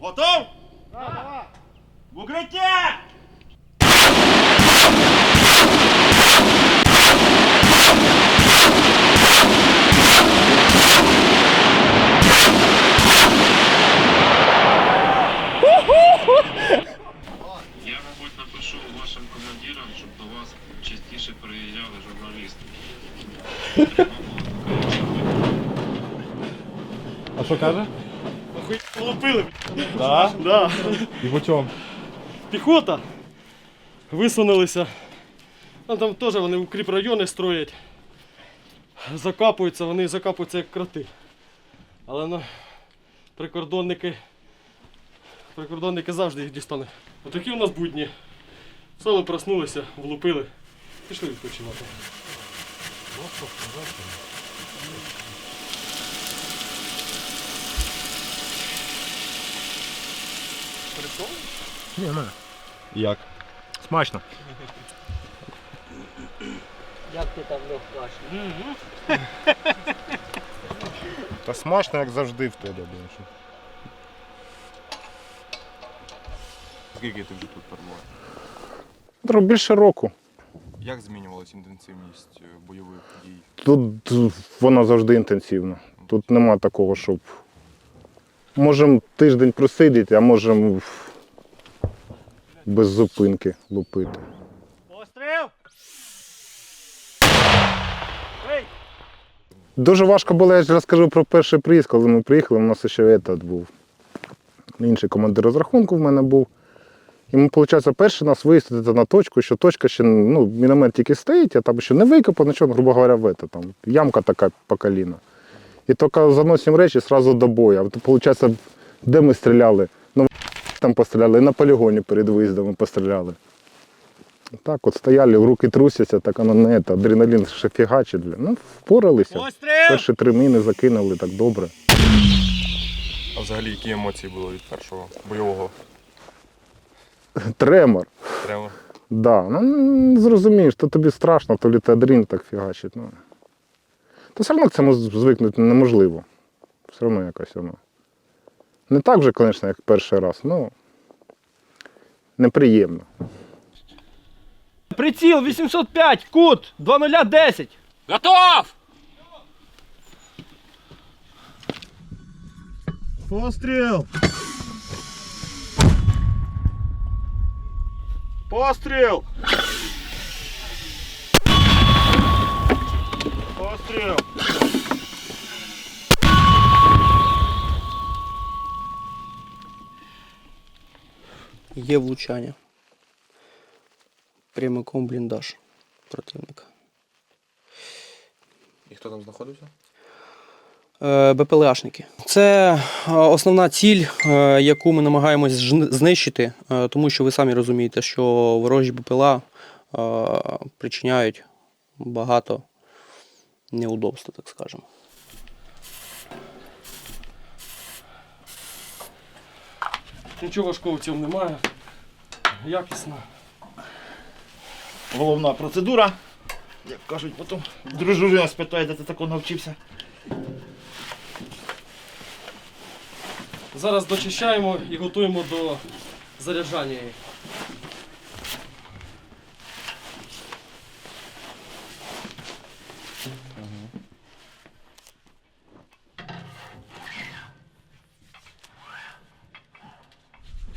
Готов? В укриття! Я, мабуть, напишу вашим командирам, щоб до вас частіше приїжджали журналісти. Треба було таке А що каже? Лупили. Да. Да. І по чому? Піхота. Висунулися. Ну, там теж вони укріпрайони строять. Закапуються, вони закапуються як кроти. Але ну, прикордонники. Прикордонники завжди їх дістануть. Отакі у нас будні. Саме проснулися, влупили. Пішли відпочивати. Як? Смачно. Як ти там льох каші? Та смачно, як завжди в тебе, блін. що. Скільки ти вже тут перебуваєш? Трохи більше року. Як змінювалася інтенсивність е, бойових дій? Тут воно завжди інтенсивно. Тут нема такого, щоб. Можемо тиждень просидіти, а можемо без зупинки лупити. Постріл! Дуже важко було, я ж розкажу про перший приїзд, коли ми приїхали, у нас ще этот був. Інший командир розрахунку в мене був. І ми, виходить, перший нас виїздити на точку, що точка ще, ну, міномет тільки стоїть, а там ще не викопано, нічого, грубо говоря, в это, там, ямка така по коліна. І тільки заносимо речі одразу до бою. А то, виходить, де ми стріляли? Ну, там постріляли, і на полігоні перед виїздом постріляли. Так от стояли, руки трусяться, так воно не це, адреналін ще фігачить. Ну, впоралися. Постріл! Перші три міни закинули так добре. А взагалі які емоції були від першого бойового Тремор. трему? Да. Ну, зрозумієш, то тобі страшно, то літе адрін так фігачить. Ну. То все одно к цьому звикнути неможливо. Все одно якось воно. Не так вже, звісно, як перший раз, ну неприємно. Приціл 805, кут 2010. Готов! Постріл! Постріл! Постріл! Є влучання. Прямиком бліндаж противника. І хто там знаходився? Е, БПЛАшники. Це е, основна ціль, е, яку ми намагаємось знищити, тому що ви самі розумієте, що ворожі БПЛА причиняють багато неудобств, так скажемо. Нічого важкого в цьому немає. Якісно. Головна процедура. Як кажуть, потім дружина спитає, де ти такого навчився. Зараз дочищаємо і готуємо до заряджання її.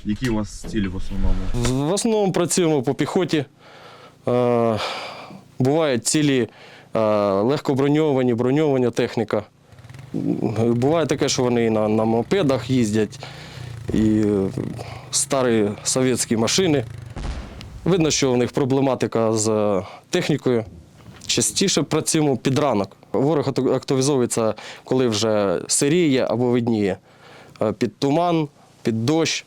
Які у вас цілі в основному? В основному працюємо по піхоті. Е, Бувають цілі е, легко броньовані, броньована техніка. Буває таке, що вони на, на мопедах їздять, і старі совєтські машини. Видно, що в них проблематика з технікою. Частіше працюємо під ранок. Ворог активізовується, коли вже сиріє або видніє. Е, Під туман, під дощ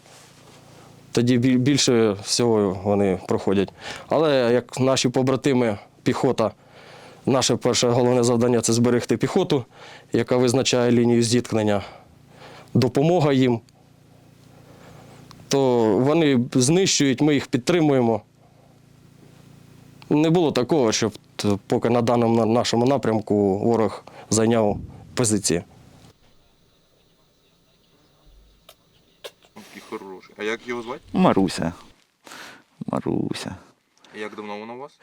тоді більше всього вони проходять. Але як наші побратими, піхота, наше перше головне завдання це зберегти піхоту, яка визначає лінію зіткнення, допомога їм. То вони знищують, ми їх підтримуємо. Не було такого, щоб поки на даному нашому напрямку ворог зайняв позиції. А як його звати? Маруся. Маруся. Як давно вона у вас?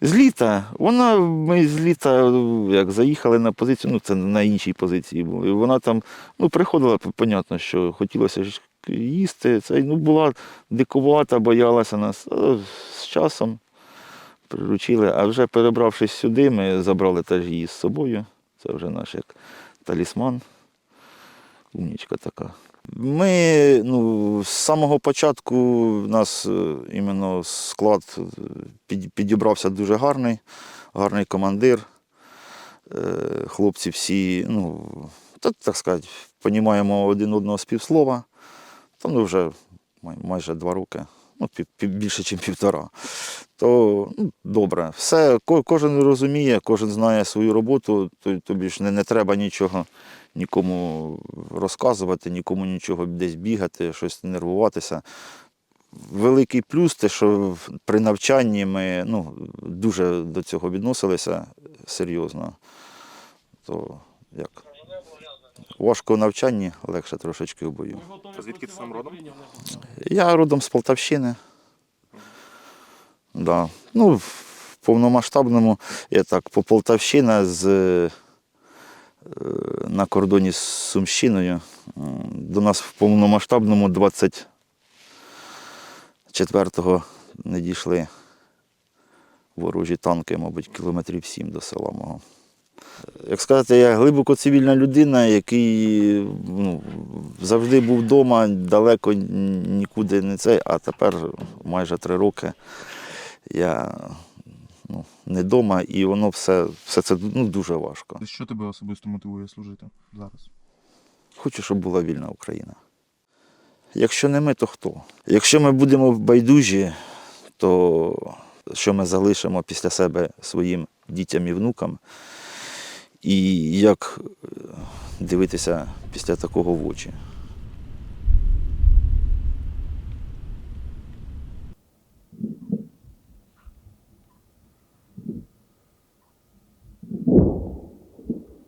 З літа. Вона, ми з літа, як заїхали на позицію, ну це на іншій позиції було. І вона там ну, приходила, понятно, що хотілося ж їсти. Це, ну, була дикувата, боялася нас. А з часом приручили. А вже перебравшись сюди, ми забрали теж її з собою. Це вже наш як талісман. Умнічка така. Ми ну, з самого початку у нас е, іменно склад е, підібрався дуже гарний, гарний командир. Е, Хлопці всі, ну, та, так сказати, понімаємо один одного з півслова. Там ну, вже майже два роки, ну, більше, ніж півтора. То ну, добре. Все, кожен розуміє, кожен знає свою роботу, то- тобі ж не, не треба нічого нікому розказувати, нікому нічого десь бігати, щось нервуватися. Великий плюс те, що при навчанні ми ну, дуже до цього відносилися серйозно. То як? Важко в навчанні, легше трошечки в бою. А звідки ти сам родом? Я родом з Полтавщини. Да. Ну, в повномасштабному я так по Полтавщина з, е, на кордоні з Сумщиною. До нас в повномасштабному 24-го не дійшли ворожі танки, мабуть, кілометрів сім до села мого. Як сказати, я глибоко цивільна людина, який ну, завжди був вдома, далеко нікуди не цей, а тепер майже три роки я ну, не вдома, і воно все, все це ну, дуже важко. Що тебе особисто мотивує служити зараз? Хочу, щоб була вільна Україна. Якщо не ми, то хто? Якщо ми будемо байдужі, то що ми залишимо після себе своїм дітям і внукам? І як е, дивитися після такого в очі?